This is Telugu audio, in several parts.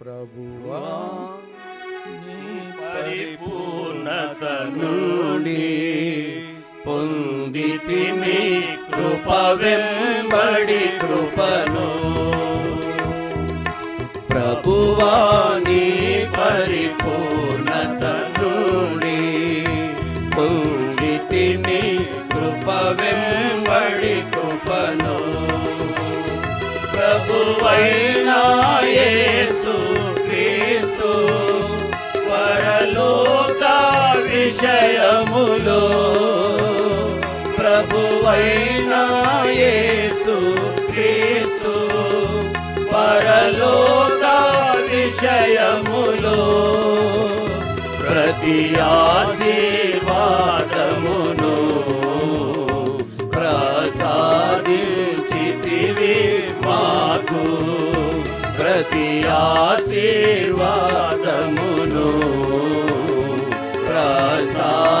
ప్రభువా నీ పరిపూర్ణత నుండి పొందితిమి కృప వెంబడి కృపను. ప్రభువాని విషయములో ప్రభువైనా యేసు క్రీస్తు పరలోక విషయములో ప్రతి ఆశీర్వాదమును ప్రసాదించితివి మాకు. ప్రతి ఆశీర్వాదమును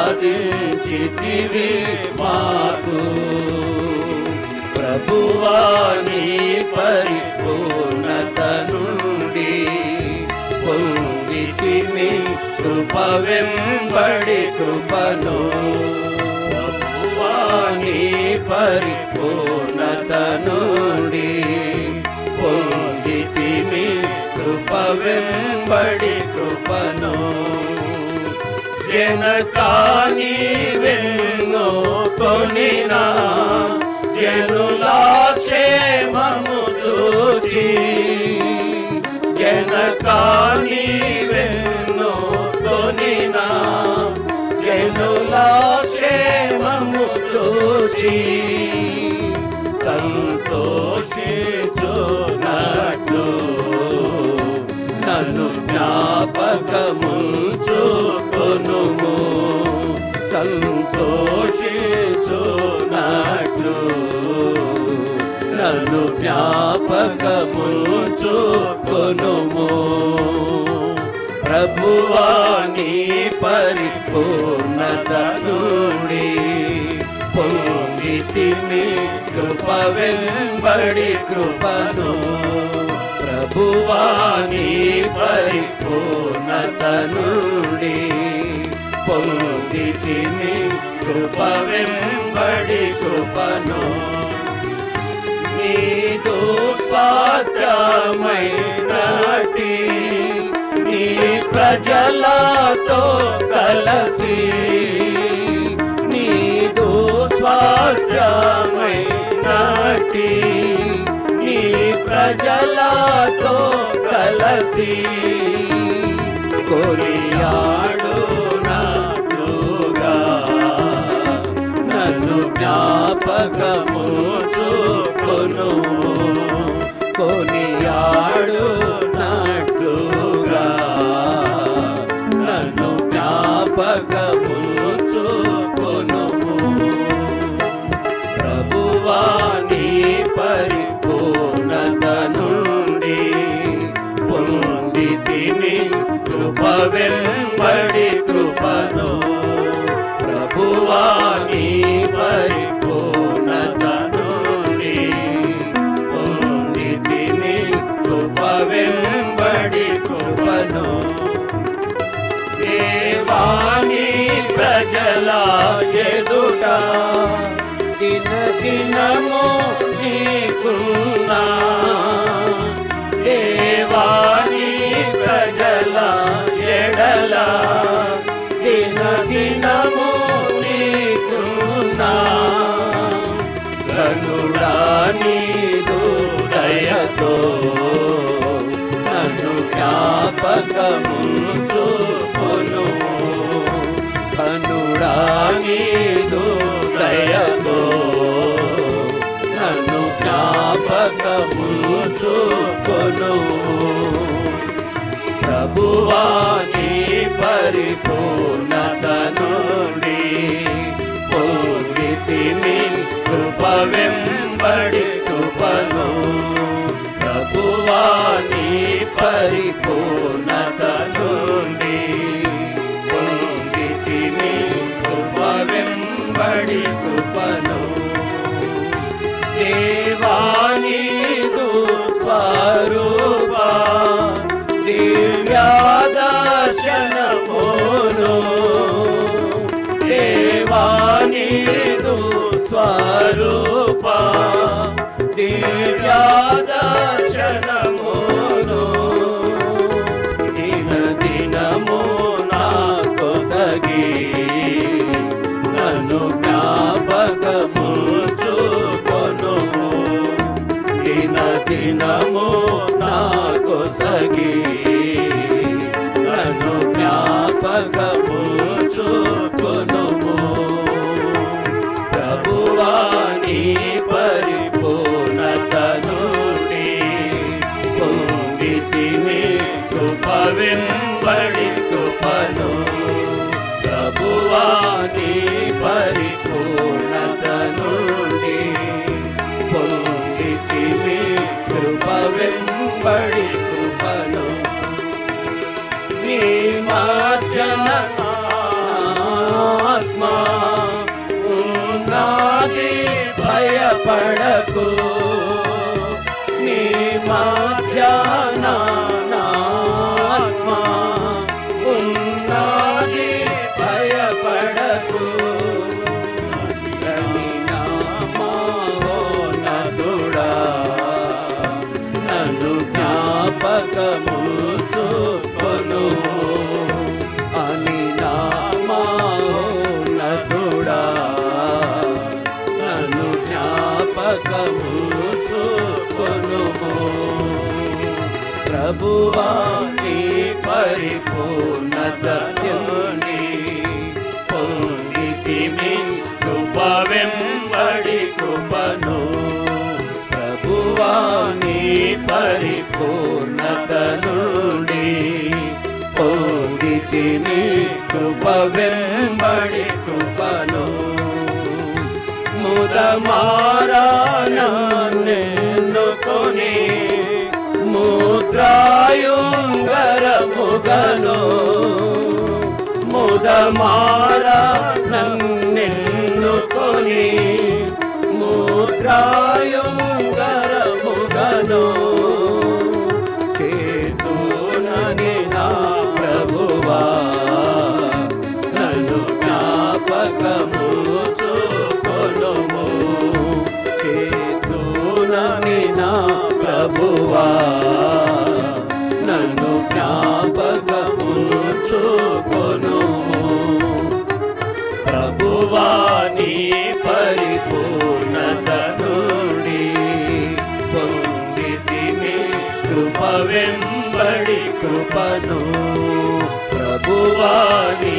సాధించితివి మాకు. ప్రభువాని పరిపూర్ణత నుండి పొందితిమి కృప వెంబడి కృపను. ప్రభువాని పరిపూర్ణత నుండి పొందితిమి కృప వెంబడి కృపను. జనకాని వెన్నో కొనినా జనులా క్షేమము చూచి జనకాని వెన్నో కొనినా జనులా క్షేమము చూచి సంతోషించున్నట్లు నన్ను జ్ఞాపకము సంతోషించున్నట్లు నన్ను. జ్ఞాపకము చూపునుము ప్రభువాని పరిపూర్ణతనుడి నుండి పొందితిమి కృప వెంబడి కృపను ప్రభువాని పరిపూర్ణతనుడి పొందితిని పొందితిమి కృప వెంబడి కృపను. నీదు స్వాస్థ్యమైనటి నీ ప్రజలతో కలసి నీదు స్వాస్థ్యమైనటి నీ ప్రజలతో కలసి కొరియాడు జ్ఞాపకము చూకొను కొనియాడు నట్టుగా నన్ను జ్ఞాపకము చూకొను ప్రభువాని పరిపూర్ణత నుండి పొందితిని కృప వెంబడి కృపను. దేవాని ప్రజల ఎదుట దిన దినము నీకున్నా. దేవాని ప్రజల ఎడల దిన దినము నీకున్నా. కనుడా నీ దయతో జ్ఞాపకము చూకొను కనుడా దయతో నన్ను జ్ఞాపకము ప్రభువాని పరిపూర్ణత నుండి జ్ఞాపకము చూకొనుము ಬೆಳಕು ప్రభువా నీ పరిపూర్ణత నుండి పొందితిమి కృప కృపను. ప్రభువా నీ పరిపూర్ణత నుండి పొందితిమి కృప కృపను. ముదమారాయణ ముద్రాయుంగరముగను ముదమారానెన్నుకొని ముద్రాయుంగరముగను చేతునని నా ప్రభువా నన్ను జ్ఞాపకము చూకొనుము చేతునని నా ప్రభువా నన్ను జ్ఞాపకము చూకొనుము ప్రభువా నీ పరిపూర్ణత నుండి కృప వెంబడి కృపను. ప్రభువా నీ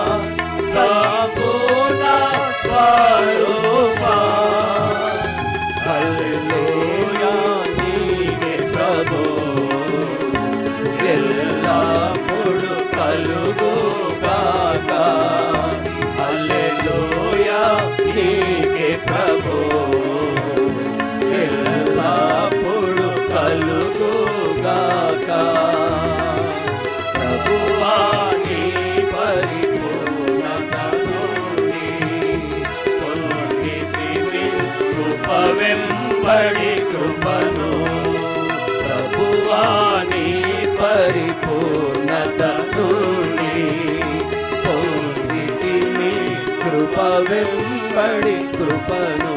కృప కృపను ప్రభువా నీ పరిపూర్ణత నుండి కృపను